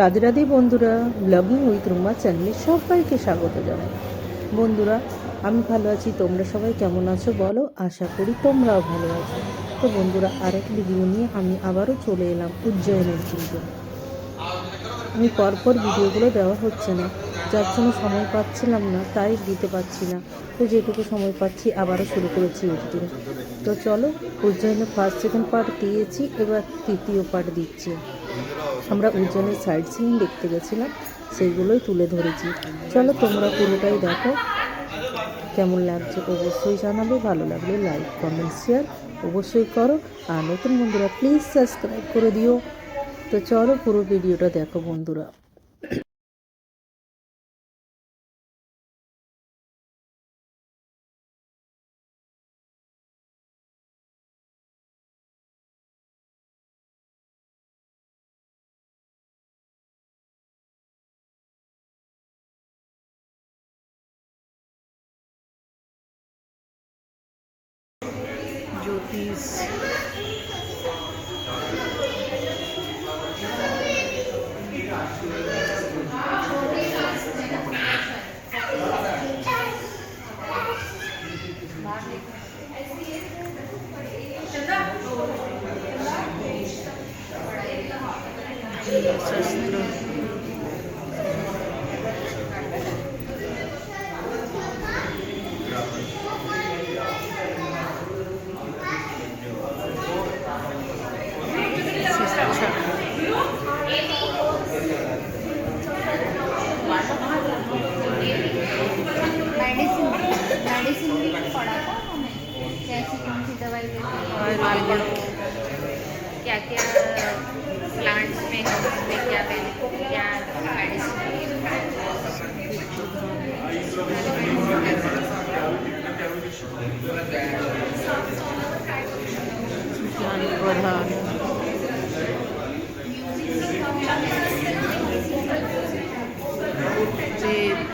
রাধে রাধে বন্ধুরা blogging with Ruma চ্যানেলে সবাইকে স্বাগত জানাই। বন্ধুরা, আমি ভালো আছি, তোমরা সবাই কেমন আছো বলো? আশা করি তোমরাও ভালো আছো। তো বন্ধুরা, আরেক ভিডিও নিয়ে আমি আবারও চলে এলাম উজ্জয়নের কিন্তু আমি পরপর ভিডিওগুলো দেওয়া হচ্ছে না, যার জন্য সময় পাচ্ছিলাম না, তাই দিতে পারছি না। তো যেটুকু সময় পাচ্ছি, আবারও শুরু করেছি এডিটিং তো চলো, উজ্জয়নের ফার্স্ট সেকেন্ড পার্ট দিয়েছি, এবার তৃতীয় পার্ট দিচ্ছি। আমরা উজ্জ্বলের সাইড সিন দেখতে গেছিলাম, সেইগুলোই তুলে ধরেছি। চলো তোমরা পুরোটাই দেখো। কেমন লাগছে অবশ্যই জানাবে, ভালো লাগলে লাইক কমেন্ট শেয়ার অবশ্যই করো। আর নতুন বন্ধুরা প্লিজ সাবস্ক্রাইব করে দিও। তো চলো পুরো ভিডিওটা দেখো বন্ধুরা। these देते क्या क्या प्लांट्स में उसमें क्या क्या? मेडिसिन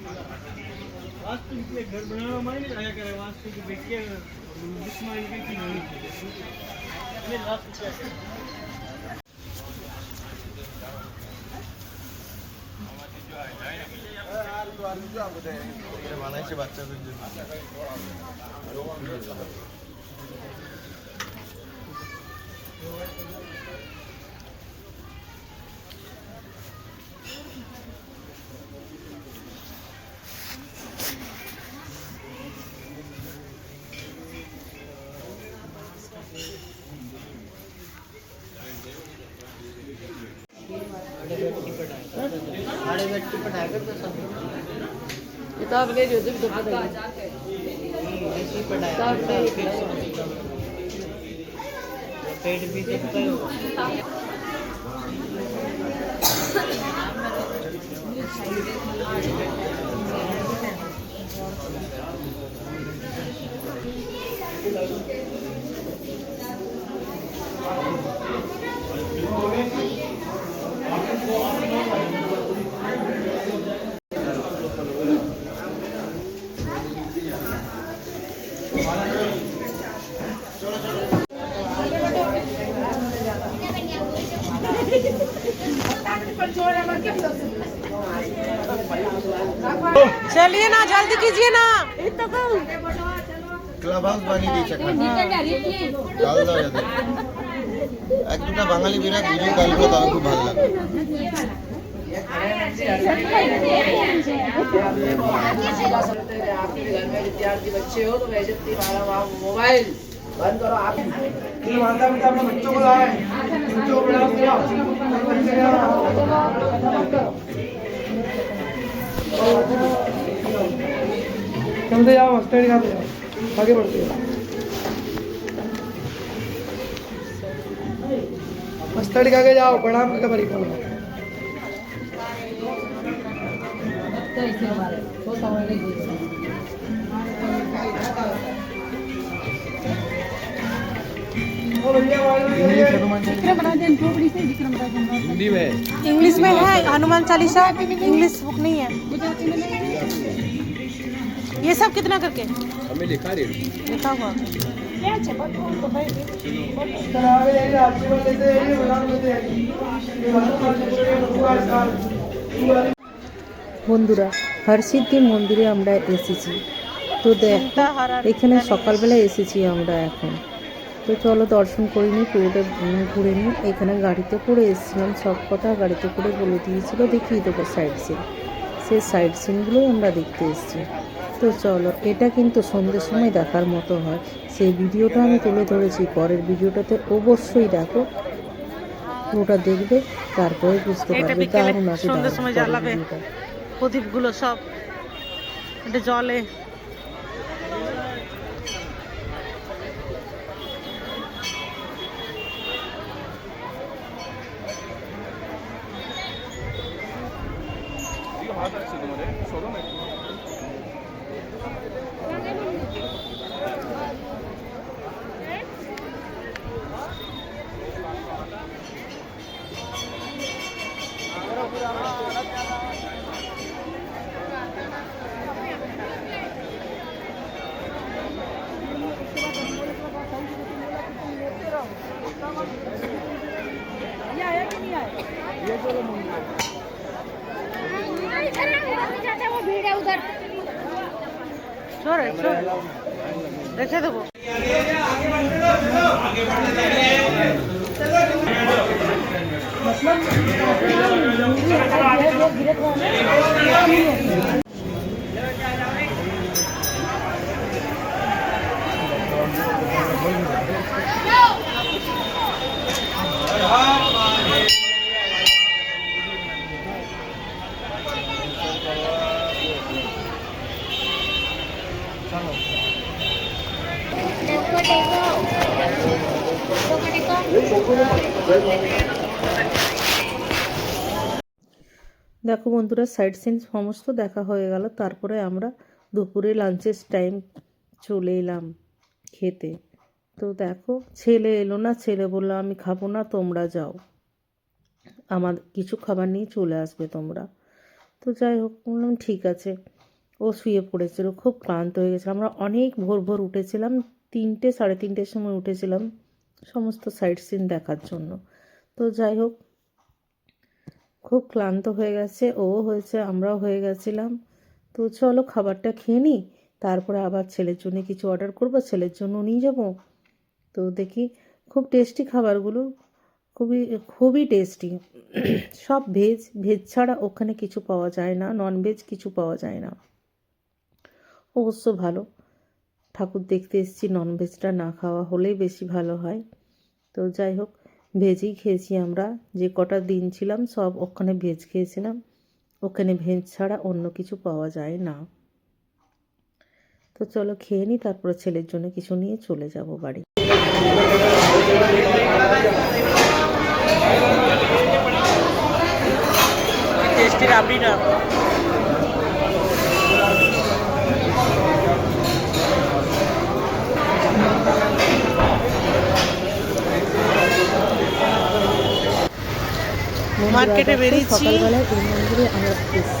વાસ્તુ જે ઘર બનાવવા માં ને આયા કરે વાસ્તુ જે બેકે બિસ્મારી કે કી નહીં એટલે લાસ્ટ છે বানাইছে বাচ্চাদের জন্য Thank you. बैठ के पढ़ाया करता सब किताब ले लियो जब तो ऐसे पढ़ाया पेट भी देखता है चलिए হাউস বানিয়ে দিয়েছে ডাল দাও যাদের এক দুটা বাঙালি বিরাট ভিডিও কল করে তবে খুব ভালো লাগবে आपके घर में विद्यार्थी बच्चे हो तो वैसे तुम्हारा वहाँ मोबाइल बंद करो आप माता पिता अपने बच्चों को लाए बच्चों को प्रणाम करो बच्चे चलते जाओ स्टडी खाते जाओ आगे बढ़ते जाओ मस्तड़ी खा के जाओ प्रणाम करके परिक्रमा इंग्लिश में है हनुमान चालीसा। इंग्लिश बुक नहीं है। ये सब कितना करके हमें लिखा रे लिखा हुआ चल आगे जाइए आशीर्वाद लेते जाइए प्रणाम लेते जाइए ये हनुमान जी के भगवान का বন্ধুরা হরসিদ্ধি মন্দিরে আমরা এসেছি তো দেখ এখানে সকালবেলা এসেছি আমরা এখন তো চলো দর্শন করে নিই পুরোটা উম, ঘুরে নিই এখানে গাড়িতে করে এসেছিলাম সব কথা গাড়িতে করে বলে দিয়েছিল দেখিয়ে দেবো সাইড সিন সেই সাইড সিনগুলোই আমরা দেখতে এসেছি তো চলো এটা কিন্তু সন্ধ্যের সময় দেখার মতো হয়। সেই ভিডিওটা আমি তুলে ধরেছি পরের ভিডিওটাতে অবশ্যই দেখো। ওটা দেখবে তারপরে বুঝতে পারবে দারুণ আছে। প্রদীপগুলো সব এটা জলে। वो भीड़ है उधर চলে চলে রেখে দেখো বন্ধুরা সাইড সিন সমস্ত দেখা হয়ে গেল। তারপরে আমরা দুপুরে লাঞ্চের টাইম চলে এলাম খেতে। তো দেখো, ছেলে এলো না, ছেলে বলল, আমি খাব না, তোমরা যাও। আমার কিছু খাবার নিয়ে চলে আসবে তোমরা। তো যাই হোক, বললাম, ঠিক আছে। ও শুয়ে পড়েছিল, খুব ক্লান্ত হয়ে গেছে আমরা অনেক ভোর ভোর উঠেছিলাম, তিনটে, সাড়ে তিনটের সময় উঠেছিলাম সমস্ত সাইড সিন দেখার জন্য। তো যাই হোক খুব ক্লান্ত হয়ে গেছে, ও হয়েছে, আমরাও হয়ে গেছিলাম। তো চলো খাবারটা খেয়ে নিই তারপরে আবার ছেলের জন্য কিছু অর্ডার করব, ছেলের জন্য নিয়ে যাব। তো দেখি, খুব টেস্টি খাবারগুলো, খুবই খুবই টেস্টি সব ভেজ ভেজ ছাড়া ওখানে কিছু পাওয়া যায় না নন ভেজ কিছু পাওয়া যায় না। অবশ্য ভালো। ঠাকুর দেখতে এসেছি ননভেজটা না খাওয়া হলেই বেশি ভালো হয়। তো যাই হোক ভেজই খেয়েছি আমরা। যে কটা দিন ছিলাম সব ওখানে ভেজ খেয়েছিলাম। ওখানে ভেজ ছাড়া অন্য কিছু পাওয়া যায় না। তো চলো খেয়ে নিই তারপরে ছেলের জন্য কিছু নিয়ে চলে যাব বাড়ি। টেস্টি রাবড়িটা মার্কেটে বেরিয়েছি।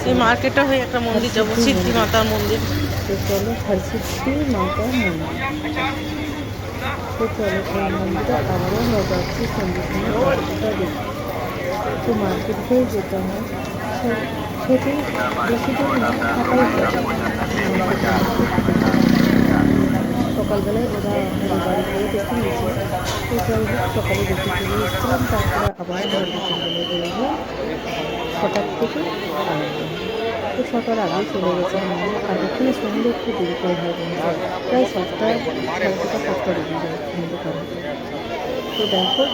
এই মার্কেটটা হয়ে একটা মন্দির যাব সিদ্ধি মাতার মন্দির। তো চলো হরসিদ্ধি মাতার মন্দির। তো চলো এই মন্দিরে আবারও আমরা যাচ্ছি সন্ধ্যে দেখি তো মার্কেট হয়ে যেতে হয়। সেটি বেশি থাকাই সকালবেলায় ওরা আমাদের বাড়ি গিয়ে দেখে নিয়েছে তো যাই হোক, সকালে দেখে চলে এসেছিলাম, তারপরে আবার ঘর বিকেলবেলায় বেরোবো ছটার থেকে তো ছটার আগে চলে গেছে আমি আর এখানে সন্ধে একটু দেরি করে হয় প্রায় সাতটা, সাড়ে ছটা সাতটা বেজে যায় অন্ধকার হতে তো দেখো,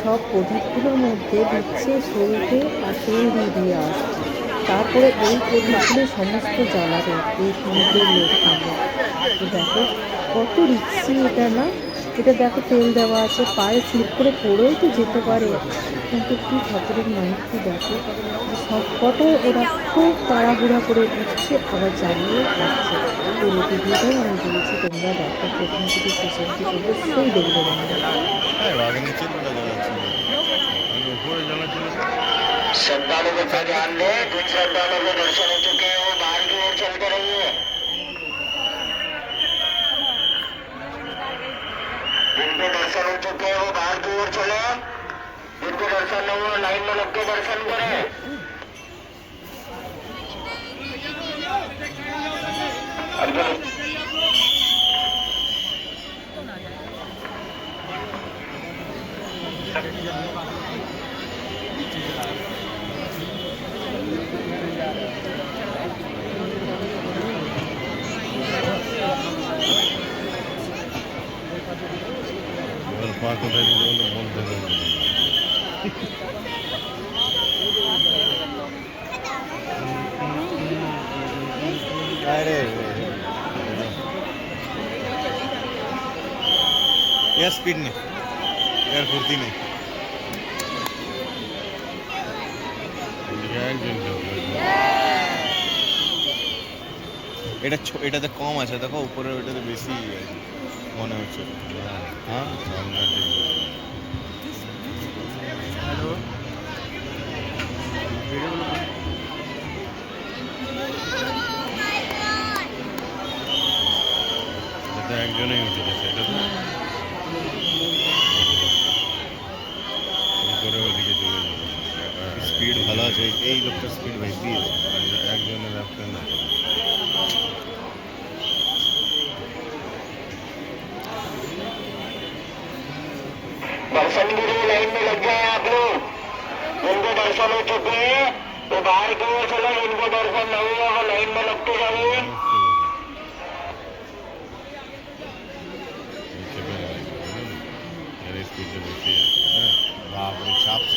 সব প্রদীপগুলোর মধ্যে দিচ্ছে সলতে আর তেল দিয়ে দিয়ে আসছে। তারপরে এই প্রদীপগুলো সমস্ত জ্বালাবে, এই সমুদ্রের লোক আমরা দেখো কত রিক্সি এটা না এটা দেখো তেল দেওয়া আছে পায়ে স্লিপ করে পড়েও তো যেতে পারে কিন্তু কি ঠাকুরের মাইকটি দেখো যে সব কত ওরা খুব তাড়াহুড়া করে উঠছে আবার জ্বালিয়ে আসছে তো ভিডিওটাই আমি বলেছি তোমরা দেখো প্রথম থেকে শেষ অবধি অবশ্যই দেখবে বন্ধুরা হ্যাঁ আগে নিচে তোলা জ্বালাচ্ছিল আগে উপরে জ্বালাচ্ছিল श्रद्धालुओं का ध्यान दे जिन श्रद्धालुओं को दर्शन हो चुके हैं जिनको दर्शन हो चुके हैं, वो बाहर की ओर चले। जिनको दर्शन हो लाइन में लग के दर्शन करें। अरे या स्पीड ने यार फुर्ती नहीं এটা ছো- এটাতে কম আছে দেখো উপরে ওটাতে বেশি আছে মনে হচ্ছে হ্যাঁ হ্যালো এটা একজনেই উঠে গেছে এটা তো উপরে ওইদিকে চলে যাবে স্পিড ভালো আছে এই লোকটা স্পিড বেশি একজনের রাখতে না दर्शन के लिए लाइन में लग जाए आप लोग जिनको दर्शन हो चुके हैं वो बाहर की ओर चले जिनको दर्शन नहीं हुआ वो लाइन में लगते जाइए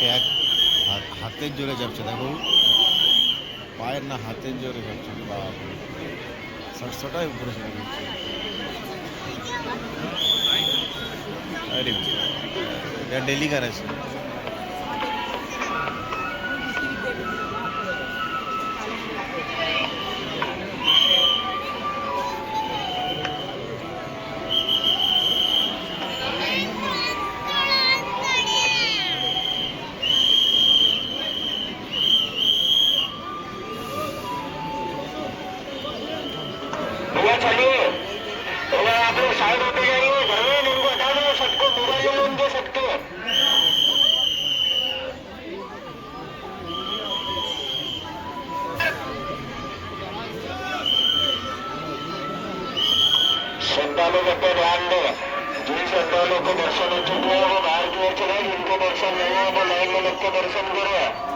চাপছে এক হাত- হাতের জোরে যাচ্ছে দেখো। পায়ের না হাতের জোরে যাচ্ছে বা সটসটাই উপরে চলে যাচ্ছে ডেলি কার আছে? साइड होते घर में इनको हटा दो। सबको मोबाइल में उनके सकते श्रद्धालुओं पर ध्यान दे जिन श्रद्धालुओं को दर्शन हो चुके हैं, वो बाहर की ओर चले जिनको दर्शन नहीं हुआ वो लाइन में लग के दर्शन करो।